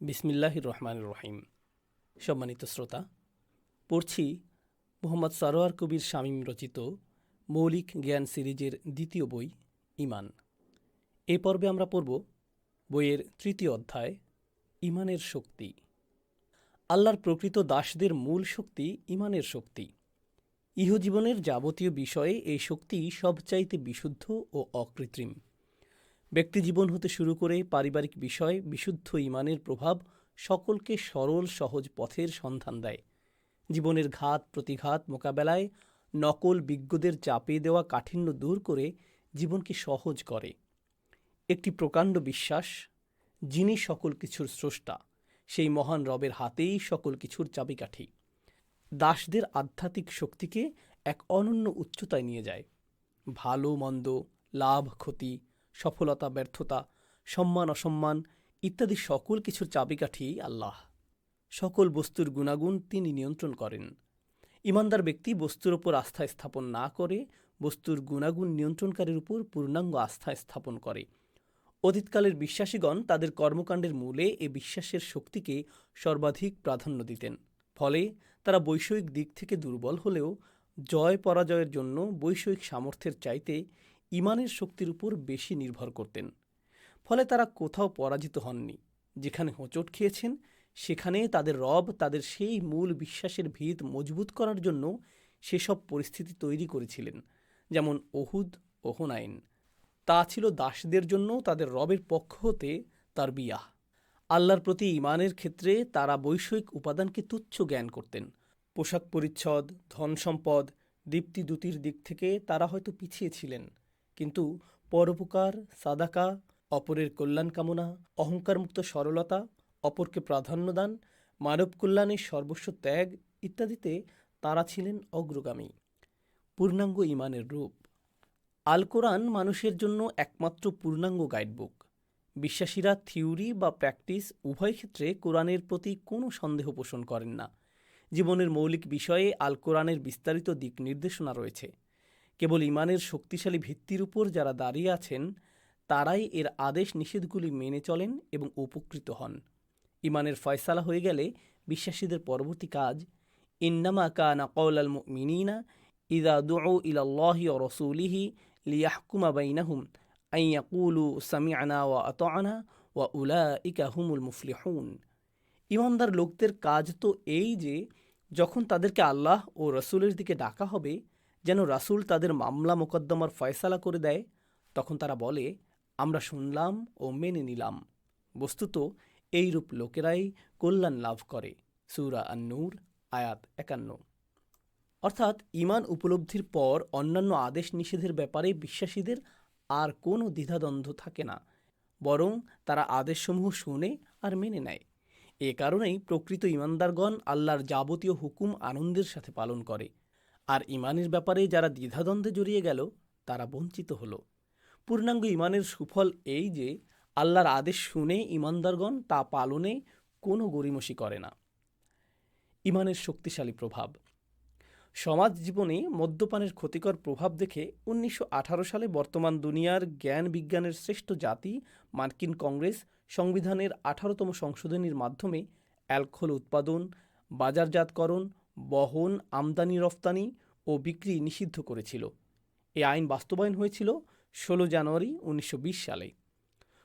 বিসমিল্লাহির রহমান রহিম। সম্মানিত শ্রোতা, পড়ছি মোহাম্মদ সরোয়ার কবির শামীম রচিত মৌলিক জ্ঞান সিরিজের দ্বিতীয় বই ইমান এ পর্বে আমরা পড়ব বইয়ের তৃতীয় অধ্যায় ইমানের শক্তি। আল্লাহর প্রকৃত দাসদের মূল শক্তি ইমানের শক্তি। ইহজীবনের যাবতীয় বিষয়ে এই শক্তি সবচাইতে বিশুদ্ধ ও অকৃত্রিম। ব্যক্তিজীবন হতে শুরু করে পারিবারিক বিষয়, বিশুদ্ধ ইমানের প্রভাব সকলকে সরল, সহজ পথের সন্ধান দেয়। জীবনের ঘাত, প্রতিঘাত মোকাবেলায় নকল বিজ্ঞদের চাপে দেওয়া কাঠিন্য দূর করে জীবনকে সহজ করে। একটি প্রকাণ্ড বিশ্বাস, যিনি সকল কিছুর স্রষ্টা, সেই মহান রবের হাতেই সকল কিছুর চাবিকাঠি। দাসদের আধ্যাত্মিক শক্তিকে এক অনন্য উচ্চতায় নিয়ে যায়। ভালো, মন্দ, লাভ, ক্ষতি সফলতা, ব্যর্থতা, সম্মান, অসম্মান ইত্যাদি সকল কিছুর চাবিকাঠি আল্লাহ। সকল বস্তুর গুণাগুণ তিনি নিয়ন্ত্রণ করেন। ইমানদার ব্যক্তি বস্তুর ওপর আস্থা স্থাপন না করে বস্তুর গুণাগুণ নিয়ন্ত্রণকারীর উপর পূর্ণাঙ্গ আস্থা স্থাপন করে। অতীতকালের বিশ্বাসীগণ তাদের কর্মকাণ্ডের মূলে এ বিশ্বাসের শক্তিকে সর্বাধিক প্রাধান্য দিতেন। ফলে তারা বৈষয়িক দিক থেকে দুর্বল হলেও জয় পরাজয়ের জন্য বৈষয়িক সামর্থ্যের চাইতে ইমানের শক্তির উপর বেশি নির্ভর করতেন। ফলে তারা কোথাও পরাজিত হননি। যেখানে হোঁচট খেয়েছেন, সেখানে তাদের রব তাদের সেই মূল বিশ্বাসের ভিত মজবুত করার জন্য সেসব পরিস্থিতি তৈরি করেছিলেন, যেমন ওহুদ ও হোনাইন। তা ছিল দাসদের জন্য তাদের রবের পক্ষ হতে তার বিয়াহ। আল্লাহর প্রতি ইমানের ক্ষেত্রে তারা বৈষয়িক উপাদানকে তুচ্ছ জ্ঞান করতেন। পোশাক পরিচ্ছদ, ধন সম্পদ, দীপ্তি দুতির দিক থেকে তারা হয়তো পিছিয়ে ছিলেন। কিন্তু পরোপকার, সাদাকা, অপরের কল্যাণ কামনা, অহংকারমুক্ত সরলতা, অপরকে প্রাধান্য দান, মানব কল্যাণের সর্বস্ব ত্যাগ ইত্যাদিতে তারা ছিলেন অগ্রগামী। পূর্ণাঙ্গ ইমানের রূপ। আল কোরআন মানুষের জন্য একমাত্র পূর্ণাঙ্গ গাইডবুক। বিশ্বাসীরা থিওরি বা প্র্যাকটিস উভয় ক্ষেত্রে কোরআনের প্রতি কোনো সন্দেহ পোষণ করেন না। জীবনের মৌলিক বিষয়ে আল কোরআনের বিস্তারিত দিক নির্দেশনা রয়েছে। কেবল ইমানের শক্তিশালী ভিত্তির উপর যারা দাঁড়িয়ে আছেন, তারাই এর আদেশ নিষেধগুলি মেনে চলেন এবং উপকৃত হন। ইমানের ফয়সালা হয়ে গেলে বিশ্বাসীদের পরবর্তী কাজ, ইন্নামা কানা কৌল আল মিনিনা ইদা দুউ ইলাল্লাহি ও রসুলিহি লিয়াহকুমা বাইনাহুম আইয়াকুলু সামিআনা ওয়া আতআনা ওয়া উলাইকা হুমুল মুফলিহুন। ইমানদার লোকদের কাজ তো এই যে, যখন তাদেরকে আল্লাহ ও রসুলের দিকে ডাকা হবে যেন রাসূল তাদের মামলা মোকদ্দমার ফয়সালা করে দেয়, তখন তারা বলে, আমরা শুনলাম ও মেনে নিলাম। বস্তুত এইরূপ লোকেরাই কল্যাণ লাভ করে। সুরা আন্নুর, আয়াত একান্ন। অর্থাৎ ইমান উপলব্ধির পর অন্যান্য আদেশ নিষেধের ব্যাপারে বিশ্বাসীদের আর কোনো দ্বিধাদ্বন্দ্ব থাকে না, বরং তারা আদেশসমূহ শুনে আর মেনে নেয়। এ কারণেই প্রকৃত ইমানদারগণ আল্লাহর যাবতীয় হুকুম আনন্দের সাথে পালন করে। আর ইমানের ব্যাপারে যারা দ্বিধাদ্বন্দ্বে জড়িয়ে গেল, তারা বঞ্চিত হলো। পূর্ণাঙ্গ ইমানের সুফল এই যে, আল্লাহর আদেশ শুনে ইমানদারগণ তা পালনে কোনো গরিমসি করে না। ইমানের শক্তিশালী প্রভাব। সমাজ জীবনে মদ্যপানের ক্ষতিকর প্রভাব দেখে উনিশশো আঠারো সালে বর্তমান দুনিয়ার জ্ঞান বিজ্ঞানের শ্রেষ্ঠ জাতি মার্কিন কংগ্রেস সংবিধানের আঠারোতম সংশোধনীর মাধ্যমে অ্যালকোহল উৎপাদন, বাজারজাতকরণ বহন, আমদানি, রফতানি ও বিক্রি নিষিদ্ধ করেছিল। এ আইন বাস্তবায়ন হয়েছিল ষোলো জানুয়ারি উনিশশো বিশ সালে।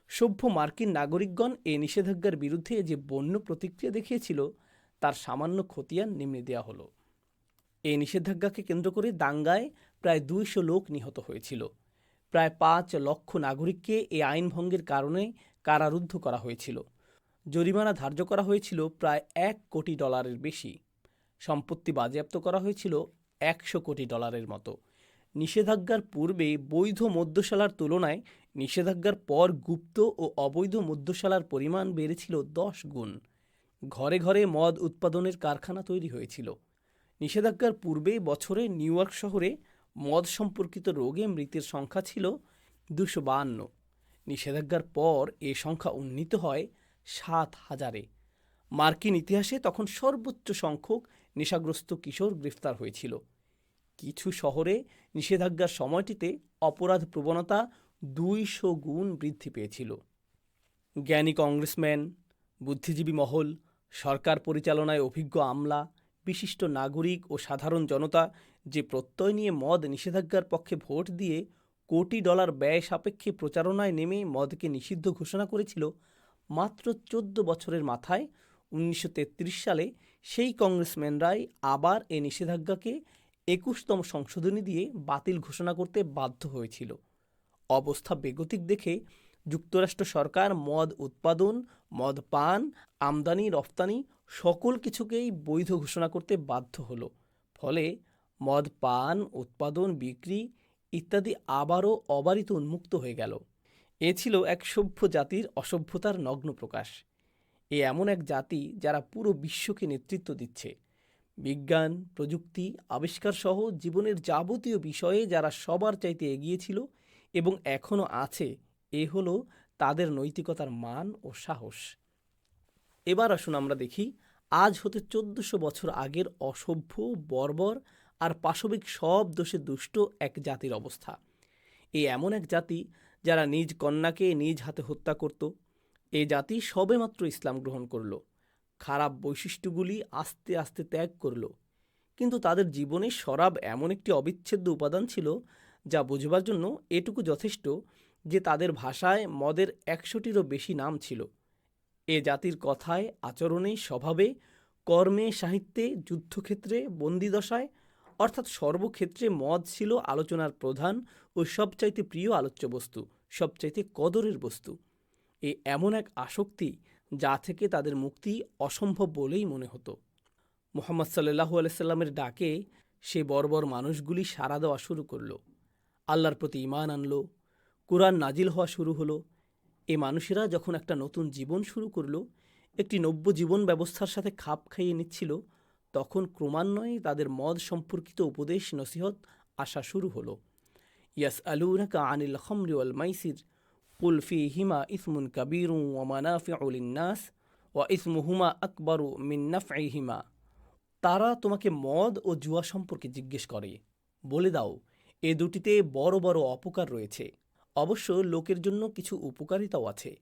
সভ্য মার্কিন নাগরিকগণ এ নিষেধাজ্ঞার বিরুদ্ধে যে বন্য প্রতিক্রিয়া দেখিয়েছিল, তার সামান্য খতিয়ান নিম্নে দেওয়া হলো। এই নিষেধাজ্ঞাকে কেন্দ্র করে দাঙ্গায় প্রায় দুইশো লোক নিহত হয়েছিল। প্রায় পাঁচ লক্ষ নাগরিককে এই আইন ভঙ্গের কারণে কারারুদ্ধ করা হয়েছিল। জরিমানা ধার্য করা হয়েছিল প্রায় এক কোটি ডলারের বেশি। সম্পত্তি বাজেয়াপ্ত করা হয়েছিল একশো কোটি ডলারের মতো। নিষেধাজ্ঞার পূর্বে বৈধ মধ্যশালার তুলনায় নিষেধাজ্ঞার পর গুপ্ত ও অবৈধ মধ্যশালার পরিমাণ বেড়েছিল দশ গুণ। ঘরে ঘরে মদ উৎপাদনের কারখানা তৈরি হয়েছিল। নিষেধাজ্ঞার পূর্বে বছরে নিউ ইয়র্ক শহরে মদ সম্পর্কিত রোগে মৃতের সংখ্যা ছিল দুশো বাহান্ন। নিষেধাজ্ঞার পর এ সংখ্যা উন্নীত হয় সাত হাজারে। মার্কিন ইতিহাসে তখন সর্বোচ্চ সংখ্যক নেশাগ্রস্ত কিশোর গ্রেফতার হয়েছিল। কিছু শহরে নিষেধাজ্ঞার সময়টিতে অপরাধ প্রবণতা দুইশো গুণ বৃদ্ধি পেয়েছিল। জ্ঞানী কংগ্রেসম্যান, বুদ্ধিজীবী মহল, সরকার পরিচালনায় অভিজ্ঞ আমলা, বিশিষ্ট নাগরিক ও সাধারণ জনতা যে প্রত্যয় নিয়ে মদ নিষেধাজ্ঞার পক্ষে ভোট দিয়ে কোটি ডলার ব্যয় সাপেক্ষে প্রচারণায় নেমে মদকে নিষিদ্ধ ঘোষণা করেছিল, মাত্র চোদ্দ বছরের মাথায় উনিশশো তেত্রিশ সালে সেই কংগ্রেসম্যানরাই আবার এ নিষেধাজ্ঞাকে একুশতম সংশোধনী দিয়ে বাতিল ঘোষণা করতে বাধ্য হয়েছিল। অবস্থা বেগতিক দেখে যুক্তরাষ্ট্র সরকার মদ উৎপাদন, মদ পান, আমদানি, রফতানি সকল কিছুকেই বৈধ ঘোষণা করতে বাধ্য হলো। ফলে মদ পান, উৎপাদন, বিক্রি ইত্যাদি আবারও অবারিত উন্মুক্ত হয়ে গেল। এ ছিল এক সভ্য জাতির অসভ্যতার নগ্ন প্রকাশ। এ এমন এক জাতি যারা পুরো বিশ্বকে নেতৃত্ব দিচ্ছে। বিজ্ঞান, প্রযুক্তি আবিষ্কার সহ জীবনের যাবতীয় বিষয়ে যারা সবার চাইতে এগিয়ে ছিল এবং এখনও আছে, এ হলো তাদের নৈতিকতার মান ও সাহস। এবার আসুন আমরা দেখি, আজ হতে চোদ্দশো বছর আগের অসভ্য, বর্বর আর পাশবিক সব দোষে দুষ্ট এক জাতির অবস্থা। এ এমন এক জাতি যারা নিজ কন্যাকে নিজ হাতে হত্যা করত এ জাতি সবেমাত্র ইসলাম গ্রহণ করল, খারাপ বৈশিষ্ট্যগুলি আস্তে আস্তে ত্যাগ করল। কিন্তু তাদের জীবনে শরাব এমন একটি অবিচ্ছেদ্য উপাদান ছিল যা বোঝবার জন্য এটুকু যথেষ্ট যে তাদের ভাষায় মদের একশোটিরও বেশি নাম ছিল। এ জাতির কথায়, আচরণে, স্বভাবে, কর্মে, সাহিত্যে, যুদ্ধক্ষেত্রে, বন্দিদশায়, অর্থাৎ সর্বক্ষেত্রে মদ ছিল আলোচনার প্রধান ও সবচাইতে প্রিয় আলোচ্য বস্তু, সবচাইতে কদরের বস্তু। এ এমন এক আসক্তি যা থেকে তাদের মুক্তি অসম্ভব বলেই মনে হতো। মোহাম্মদ সাল্লাহু আলাইসাল্লামের ডাকে সে বর্বর মানুষগুলি সাড়া দেওয়া শুরু করল। আল্লাহর প্রতি ইমান আনল, কোরআন নাজিল হওয়া শুরু হলো। এ মানুষেরা যখন একটা নতুন জীবন শুরু করল, একটি নব্য জীবন ব্যবস্থার সাথে খাপ খাইয়ে নিচ্ছিল, তখন ক্রমান্বয়ে তাদের মদ সম্পর্কিত উপদেশ, নসিহত আসা শুরু হলো। ইয়াস আলুনাকা আনিল খমরি ওয়াল মাইসির ইসমুন কাবিরু ওয়া মানাফিউ লিন্নাস ওয়া ইসমুহুমা আকবরু মিন নাফইহিমা তারা তোমাকে মদ ও জুয়া সম্পর্কে জিজ্ঞেস করে। বলে দাও, এ দুটিতে বড় বড় অপকার রয়েছে। অবশ্য লোকের জন্য কিছু উপকারিতাও আছে।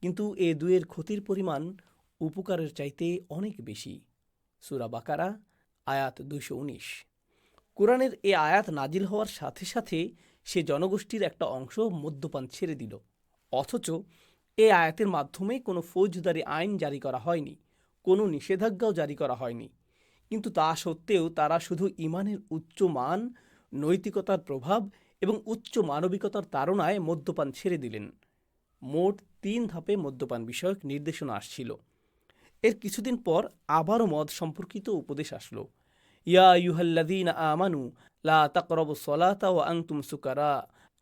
কিন্তু এ দুয়ের ক্ষতির পরিমাণ উপকারের চাইতে অনেক বেশি। সুরা বাকারা, আয়াত দুইশো উনিশ। কোরআনের এ আয়াত নাজিল হওয়ার সাথে সাথে সে জনগোষ্ঠীর একটা অংশ মদ্যপান ছেড়ে দিল। অথচ এ আয়াতের মাধ্যমে কোনো ফৌজদারি আইন জারি করা হয়নি, কোনো নিষেধাজ্ঞাও জারি করা হয়নি। কিন্তু তা সত্ত্বেও তারা শুধু ইমানের উচ্চ মান, নৈতিকতার প্রভাব এবং উচ্চ মানবিকতার তাড়নায় মদ্যপান ছেড়ে দিলেন। মোট তিন ধাপে মদ্যপান বিষয়ক নির্দেশনা আসছিল। এর কিছুদিন পর আবারও মদ সম্পর্কিত উপদেশ আসলো। ইয়া ইউহাল্লাদিন আমানু, লা তাকরব সলাতা ও আংতুম সুকারা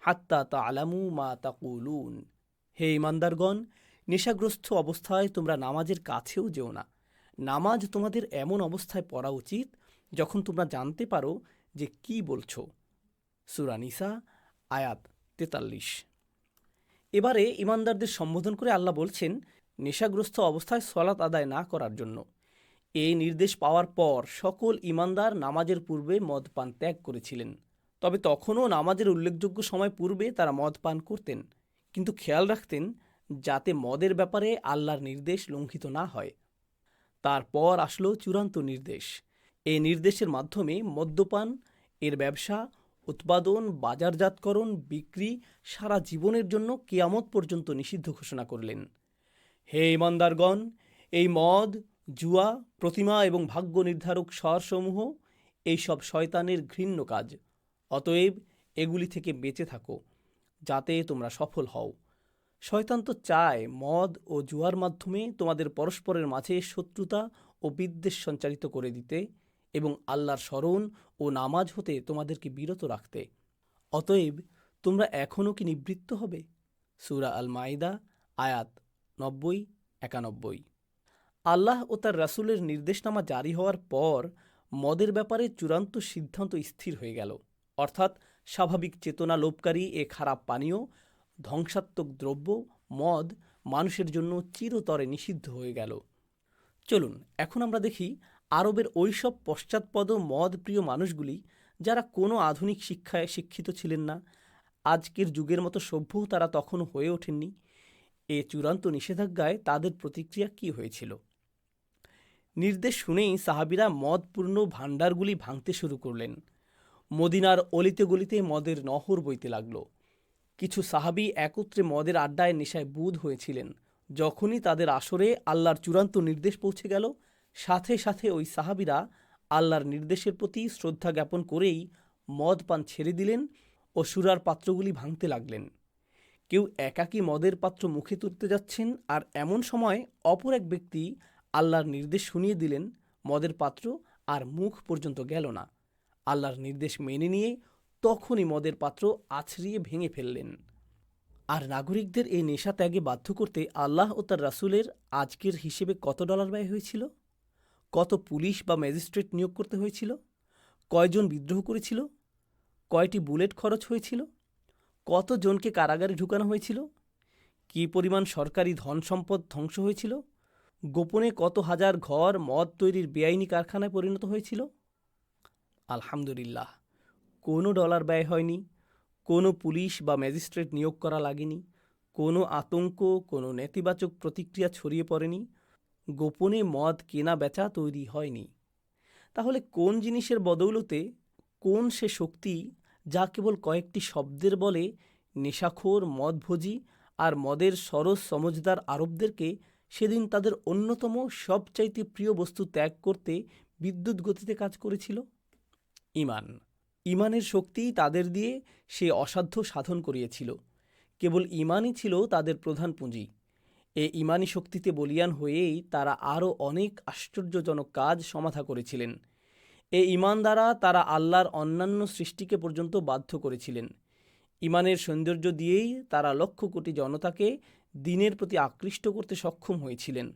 হাত্তা তা আলামু মা তাকুলুন। হে ইমানদারগণ, নেশাগ্রস্ত অবস্থায় তোমরা নামাজের কাছেও যেও না। নামাজ তোমাদের এমন অবস্থায় পড়া উচিত, যখন তোমরা জানতে পারো যে কি বলছো। সুরানিসা আয়াত তেতাল্লিশ। এবারে ইমানদারদের সম্বোধন করে আল্লাহ বলছেন, নেশাগ্রস্ত অবস্থায় সলাৎ আদায় না করার জন্য। এই নির্দেশ পাওয়ার পর সকল ইমানদার নামাজের পূর্বে মদ পান ত্যাগ করেছিলেন। তবে তখনও নামাজের উল্লেখযোগ্য সময় পূর্বে তারা মদ পান করতেন। কিন্তু খেয়াল রাখতেন যাতে মদের ব্যাপারে আল্লাহর নির্দেশ লঙ্ঘিত না হয়। তারপর আসলো চূড়ান্ত নির্দেশ। এই নির্দেশের মাধ্যমে মদ্যপান, এর ব্যবসা, উৎপাদন, বাজারজাতকরণ, বিক্রি সারা জীবনের জন্য কেয়ামত পর্যন্ত নিষিদ্ধ ঘোষণা করলেন। হে ইমানদারগণ, এই মদ, জুয়া, প্রতিমা এবং ভাগ্য নির্ধারক স্বরসমূহ এইসব শয়তানের ঘৃণ্য কাজ। অতএব এগুলি থেকে বেঁচে থাকো। যাতে তোমরা সফল হও। শয়তান তো চায় মদ ও জুয়ার মাধ্যমে তোমাদের পরস্পরের মাঝে শত্রুতা ও বিদ্বেষ সঞ্চারিত করে দিতে এবং আল্লাহর স্মরণ ও নামাজ হতে তোমাদেরকে বিরত রাখতে। অতএব, তোমরা এখনও কি নিবৃত্ত হবে? সুরা আল মাইদা আয়াত নব্বই, একানব্বই। আল্লাহ ও তার রাসূলের নির্দেশনামা জারি হওয়ার পর মদের ব্যাপারে চূড়ান্ত সিদ্ধান্ত স্থির হয়ে গেল। অর্থাৎ স্বাভাবিক চেতনা লোপকারী এ খারাপ পানীয়, ধ্বংসাত্মক দ্রব্য, মদ মানুষের জন্য চিরতরে নিষিদ্ধ হয়ে গেল। চলুন, এখন আমরা দেখি আরবের ওইসব পশ্চাৎপদ মদ প্রিয় মানুষগুলি যারা কোনো আধুনিক শিক্ষায় শিক্ষিত ছিলেন না। আজকের যুগের মতো সভ্য তারা তখনও হয়ে ওঠেননি। এ চূড়ান্ত নিষেধাজ্ঞায় তাদের প্রতিক্রিয়া কী হয়েছিল? নির্দেশ শুনেই সাহাবিরা মদপূর্ণ ভাণ্ডারগুলি ভাঙতে শুরু করলেন। মদিনার অলিতে গলিতে মদের নহর বইতে লাগল। কিছু সাহাবি একত্রে মদের আড্ডায় নেশায় বুধ হয়েছিলেন। যখনই তাদের আসরে আল্লাহর চূড়ান্ত নির্দেশ পৌঁছে গেল, সাথে সাথে ওই সাহাবিরা আল্লাহর নির্দেশের প্রতি শ্রদ্ধা জ্ঞাপন করেই মদ পান ছেড়ে দিলেন ও সুরার পাত্রগুলি ভাঙতে লাগলেন। কেউ একাকী মদের পাত্র মুখে তুলতে যাচ্ছেন আর এমন সময় অপর এক ব্যক্তি আল্লাহর নির্দেশ শুনিয়ে দিলেন, মদের পাত্র আর মুখ পর্যন্ত গেল না। আল্লাহর নির্দেশ মেনে নিয়ে তখনই মদের পাত্র আছড়িয়ে ভেঙে ফেললেন। আর নাগরিকদের এই নেশা ত্যাগে বাধ্য করতে আল্লাহ ও তার রাসূলের আজকের হিসেবে কত ডলার ব্যয় হয়েছিল? কত পুলিশ বা ম্যাজিস্ট্রেট নিয়োগ করতে হয়েছিল? কয়জন বিদ্রোহ করেছিল? কয়টি বুলেট খরচ হয়েছিল? কতজনকে কারাগারে ঢুকানো হয়েছিল? কী পরিমাণ সরকারি ধন সম্পদ ধ্বংস হয়েছিল? গোপনে কত হাজার ঘর মদ তৈরির বেআইনি কারখানায় পরিণত হয়েছিল? আলহামদুলিল্লাহ, কোনো ডলার ব্যয় হয়নি, কোনো পুলিশ বা ম্যাজিস্ট্রেট নিয়োগ করা লাগেনি, কোনো আতঙ্ক, কোনো নেতিবাচক প্রতিক্রিয়া ছড়িয়ে পড়েনি, গোপনে মদ কেনা বেচা তৈরি হয়নি। তাহলে কোন জিনিসের বদৌলতে কোন সে শক্তি যা কেবল কয়েকটি শব্দের বলে নেশাখোর, মদভোজী আর মদের সরস সমজদার আরবদেরকে সেদিন তাদের অন্যতম সবচাইতে প্রিয় বস্তু ত্যাগ করতে বিদ্যুৎ গতিতে কাজ করেছিল? ইমান। ইমানের শক্তিই তাদের দিয়ে সে অসাধ্য সাধন করিয়েছিল। কেবল ইমানই ছিল তাদের প্রধান পুঁজি। এ ইমানি শক্তিতে বলিয়ান হয়েই তারা আরও অনেক আশ্চর্যজনক কাজ সমাধা করেছিলেন। এ ইমান দ্বারা তারা আল্লাহর অন্যান্য সৃষ্টিকে পর্যন্ত বাধ্য করেছিলেন। ইমানের সৌন্দর্য দিয়েই তারা লক্ষ কোটি জনতাকে দিনের প্রতি আকৃষ্ট করতে সক্ষম হয়েছিলেন।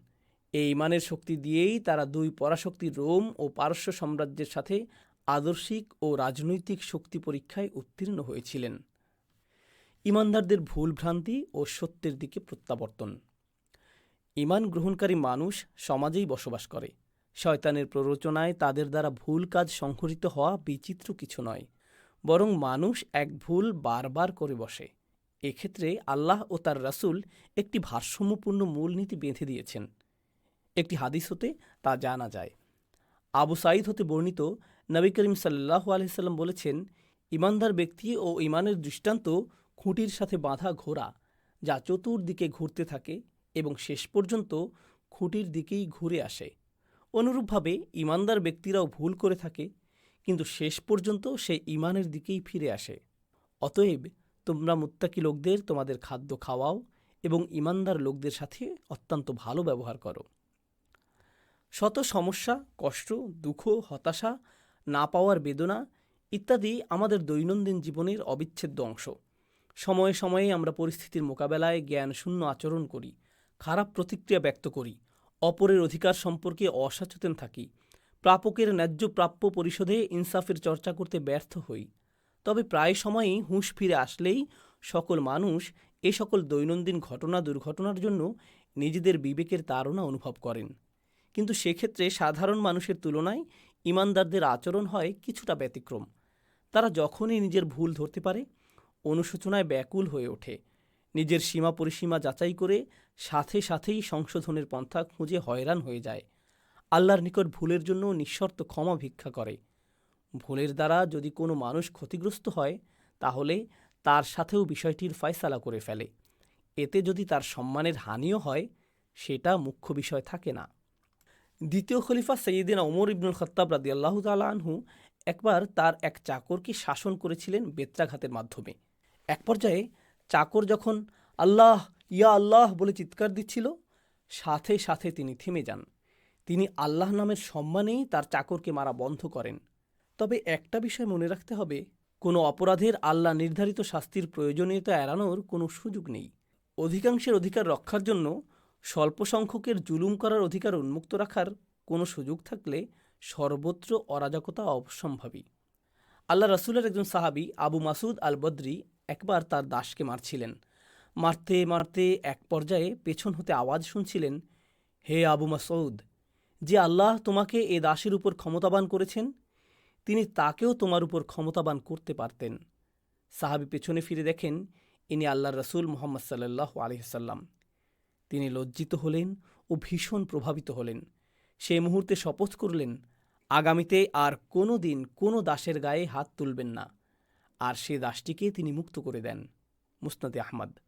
এই ইমানের শক্তি দিয়েই তারা দুই পরাশক্তি রোম ও পারস্য সাম্রাজ্যের সাথে আদর্শিক ও রাজনৈতিক শক্তি পরীক্ষায় উত্তীর্ণ হয়েছিলেন। ইমানদারদের ভুল ভ্রান্তি ও সত্যের দিকে প্রত্যাবর্তন। ইমান গ্রহণকারী মানুষ সমাজেই বসবাস করে। শয়তানের প্ররোচনায় তাদের দ্বারা ভুল কাজ সংঘটিত হওয়া বিচিত্র কিছু নয়, বরং মানুষ এক ভুল বারবার করে বসে। এক্ষেত্রে আল্লাহ ও তার রাসূল একটি ভারসাম্যপূর্ণ মূলনীতি বেঁধে দিয়েছেন। একটি হাদিস হতে তা জানা যায়। আবু সাঈদ হতে বর্ণিত নবী করিম সাল্লাহ আলহিসাল্লাম বলেছেন, ইমানদার ব্যক্তি ও ইমানের দৃষ্টান্ত খুঁটির সাথে বাঁধা ঘোড়া, যা চতুর্দিকে ঘুরতে থাকে এবং শেষ পর্যন্ত খুঁটির দিকেই ঘুরে আসে। অনুরূপভাবে ইমানদার ব্যক্তিরাও ভুল করে থাকে, কিন্তু শেষ পর্যন্ত সে ইমানের দিকেই ফিরে আসে। অতএব, তোমরা মুত্তাকি লোকদের তোমাদের খাদ্য খাওয়াও এবং ইমানদার লোকদের সাথে অত্যন্ত ভালো ব্যবহার করো। শত সমস্যা, কষ্ট, দুঃখ, হতাশা না পাওয়ার বেদনা ইত্যাদি আমাদের দৈনন্দিন জীবনের অবিচ্ছেদ্য অংশ। সময়ে সময়ে আমরা পরিস্থিতির মোকাবেলায় জ্ঞান শূন্য আচরণ করি, খারাপ প্রতিক্রিয়া ব্যক্ত করি, অপরের অধিকার সম্পর্কে অসচেতন থাকি, প্রাপকের ন্যায্য প্রাপ্য পরিশোধে ইনসাফের চর্চা করতে ব্যর্থ হই। তবে প্রায় সময়ই হুঁশ ফিরে আসলেই সকল মানুষ এ সকল দৈনন্দিন ঘটনা দুর্ঘটনার জন্য নিজেদের বিবেকের তাড়না অনুভব করেন। কিন্তু সেক্ষেত্রে সাধারণ মানুষের তুলনায় ইমানদারদের আচরণ হয় কিছুটা ব্যতিক্রম। তারা যখনই নিজের ভুল ধরতে পারে, অনুশোচনায় ব্যাকুল হয়ে ওঠে। নিজের সীমা পরিসীমা যাচাই করে সাথে সাথেই সংশোধনের পন্থা খুঁজে হয়রান হয়ে যায়। আল্লাহর নিকট ভুলের জন্য নিঃশর্ত ক্ষমা ভিক্ষা করে। ভুলের দ্বারা যদি কোনো মানুষ ক্ষতিগ্রস্ত হয়, তাহলে তার সাথেও বিষয়টির ফয়সালা করে ফেলে। এতে যদি তার সম্মানের হানিও হয়, সেটা মুখ্য বিষয় থাকে না। দ্বিতীয় খলিফা সৈয়দিনা ওমর ইবনুল খত্তাব রাদি আল্লাহ আনহু একবার তার এক চাকরকে শাসন করেছিলেন বেত্রাঘাতের মাধ্যমে। এক পর্যায়ে চাকর যখন আল্লাহ, ইয়া আল্লাহ বলে চিৎকার দিচ্ছিল, সাথে সাথে তিনি থেমে যান। তিনি আল্লাহ নামের সম্মানেই তার চাকরকে মারা বন্ধ করেন। তবে একটা বিষয় মনে রাখতে হবে, কোনো অপরাধের আল্লাহ নির্ধারিত শাস্তির প্রয়োজনীয়তা এড়ানোর কোনো সুযোগ নেই। অধিকাংশের অধিকার রক্ষার জন্য স্বল্প সংখ্যকের জুলুম করার অধিকার উন্মুক্ত রাখার কোনো সুযোগ থাকলে সর্বত্র অরাজকতা অবসম্ভাবী আল্লাহ রসুলের একজন সাহাবি আবু মাসুদ আল বদ্রি একবার তার দাসকে মারছিলেন। মারতে মারতে এক পর্যায়ে পেছন হতে আওয়াজ শুনছিলেন, হে আবু মাসউদ, যে আল্লাহ তোমাকে এ দাসের উপর ক্ষমতাবান করেছেন, তিনি তাকেও তোমার উপর ক্ষমতাবান করতে পারতেন। সাহাবি পেছনে ফিরে দেখেন, ইনি আল্লাহ রসুল মোহাম্মদ সাল্লাহ আলহিসাল্লাম তিনি লজ্জিত হলেন ও ভীষণ প্রভাবিত হলেন। সেই মুহূর্তে শপথ করলেন, আগামীতে আর কোনো দিন কোনো দাসের গায়ে হাত তুলবেন না। আর সে দাসটিকে তিনি মুক্ত করে দেন, মুসনাদে আহমদ।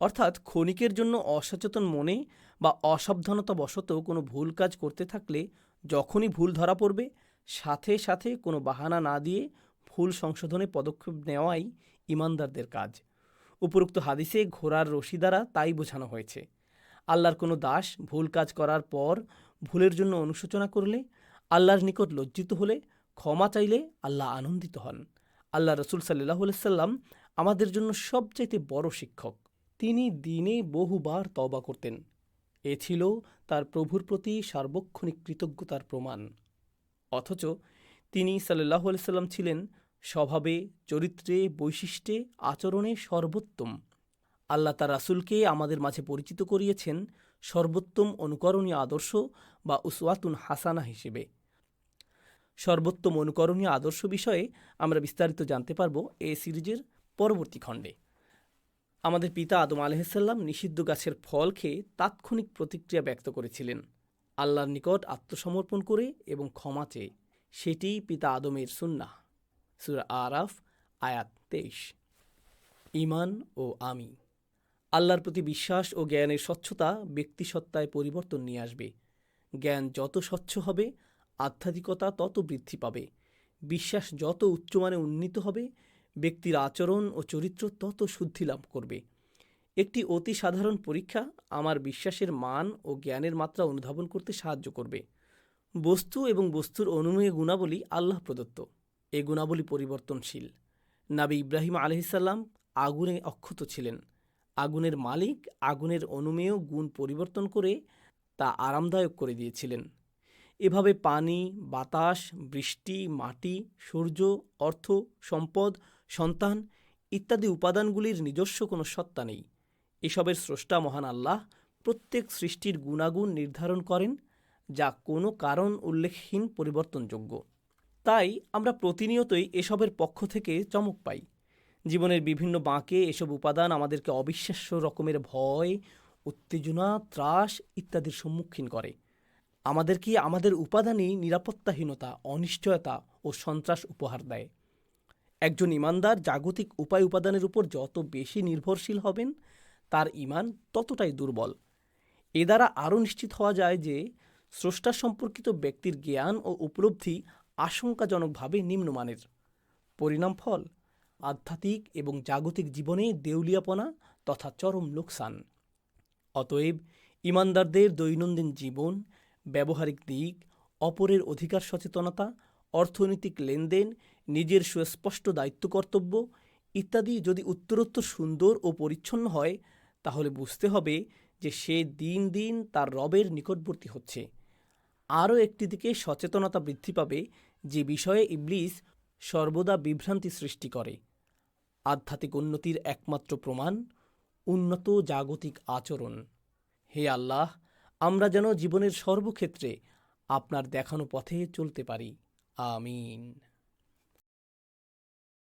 অর্থাৎ ক্ষণিকের জন্য অসচেতন মনে বা অসাবধানতাবশত কোনো ভুল কাজ করতে থাকলে যখনই ভুল ধরা পড়বে, সাথে সাথে কোনো বাহানা না দিয়ে ভুল সংশোধনে পদক্ষেপ নেওয়াই ইমানদারদের কাজ। উপরোক্ত হাদিসে ঘোড়ার রশি দ্বারা তাই বোঝানো হয়েছে। আল্লাহর কোনো দাস ভুল কাজ করার পর ভুলের জন্য অনুশোচনা করলে, আল্লাহর নিকট লজ্জিত হলে ক্ষমা চাইলে আল্লাহ আনন্দিত হন। আল্লাহ রসুল সাল্লাহ সাল্লাম আমাদের জন্য সবচাইতে বড় শিক্ষক। তিনি দিনে বহুবার তবা করতেন। এ ছিল তার প্রভুর প্রতি সার্বক্ষণিক কৃতজ্ঞতার প্রমাণ। অথচ তিনি সাল্লাহ সাল্লাম ছিলেন স্বভাবে, চরিত্রে, বৈশিষ্ট্যে, আচরণে সর্বোত্তম। আল্লাহ তার রাসুলকে আমাদের মাঝে পরিচিত করিয়েছেন সর্বোত্তম অনুকরণীয় আদর্শ বা উসওয়াতুন হাসানা হিসেবে। সর্বোত্তম অনুকরণীয় আদর্শ বিষয়ে আমরা বিস্তারিত জানতে পারব এ সিরিজের পরবর্তী খণ্ডে। আমাদের পিতা আদম আলহিসাল্লাম নিষিদ্ধ গাছের ফল খেয়ে তাৎক্ষণিক প্রতিক্রিয়া ব্যক্ত করেছিলেন। আল্লাহর নিকট আত্মসমর্পণ করে এবং ক্ষমা চেয়ে, সেটিই পিতা আদমের সুন্নাহ। সুরা আরাফ, আয়াত তেইশ। ইমান ও আমি আল্লাহর প্রতি বিশ্বাস ও জ্ঞানের স্বচ্ছতা ব্যক্তিসত্তায় পরিবর্তন নিয়ে আসবে। জ্ঞান যত স্বচ্ছ হবে, আধ্যাত্মিকতা তত বৃদ্ধি পাবে। বিশ্বাস যত উচ্চমানে উন্নীত হবে, ব্যক্তির আচরণ ও চরিত্র তত শুদ্ধি লাভ করবে। একটি অতি সাধারণ পরীক্ষা আমার বিশ্বাসের মান ও জ্ঞানের মাত্রা অনুধাবন করতে সাহায্য করবে। বস্তু এবং বস্তুর অনুমেয় গুণাবলী আল্লাহ প্রদত্ত। এ গুণাবলী পরিবর্তনশীল। নাবি ইব্রাহিম আলহিসাল্লাম আগুনে অক্ষত ছিলেন। আগুনের মালিক আগুনের অনুমেয় গুণ পরিবর্তন করে তা আরামদায়ক করে দিয়েছিলেন। এভাবে পানি, বাতাস, বৃষ্টি, মাটি, সূর্য, অর্থ, সম্পদ, সন্তান ইত্যাদি উপাদানগুলির নিজস্ব কোনো সত্তা নেই। এসবের স্রষ্টা মহান আল্লাহ প্রত্যেক সৃষ্টির গুণাগুণ নির্ধারণ করেন, যা কোনো কারণ উল্লেখহীন পরিবর্তনযোগ্য। তাই আমরা প্রতিনিয়তই এসবের পক্ষ থেকে চমক পাই। জীবনের বিভিন্ন বাঁকে এসব উপাদান আমাদেরকে অবিশ্বাস্য রকমের ভয়, উত্তেজনা, ত্রাস ইত্যাদির সম্মুখীন করে। আমাদেরকে আমাদের উপাদানই নিরাপত্তাহীনতা, অনিশ্চয়তা ও সন্ত্রাস উপহার দেয়? একজন ইমানদার জাগতিক উপায় উপাদানের উপর যত বেশি নির্ভরশীল হবেন, তার ইমান ততটাই দুর্বল। এ দ্বারা আরও নিশ্চিত হওয়া যায় যে, স্রষ্টা সম্পর্কিত ব্যক্তির জ্ঞান ও উপলব্ধি আশঙ্কাজনকভাবে নিম্নমানের। পরিণাম ফল, আধ্যাত্মিক এবং জাগতিক জীবনে দেউলিয়াপনা তথা চরম লোকসান। অতএব ইমানদারদের দৈনন্দিন জীবন, ব্যবহারিক দিক, অপরের অধিকার সচেতনতা, অর্থনৈতিক লেনদেন, নিজের সুস্পষ্ট দায়িত্ব কর্তব্য ইত্যাদি যদি উত্তরোত্তর সুন্দর ও পরিচ্ছন্ন হয়, তাহলে বুঝতে হবে যে সে দিন দিন তার রবের নিকটবর্তী হচ্ছে। আরও একটি দিকে সচেতনতা বৃদ্ধি পাবে যে বিষয়ে ইবলিস সর্বদা বিভ্রান্তি সৃষ্টি করে। আধ্যাত্মিক উন্নতির একমাত্র প্রমাণ, উন্নত জাগতিক আচরণ। হে আল্লাহ, আমরা যেন জীবনের সর্বক্ষেত্রে আপনার দেখানো পথে চলতে পারি। আমিন।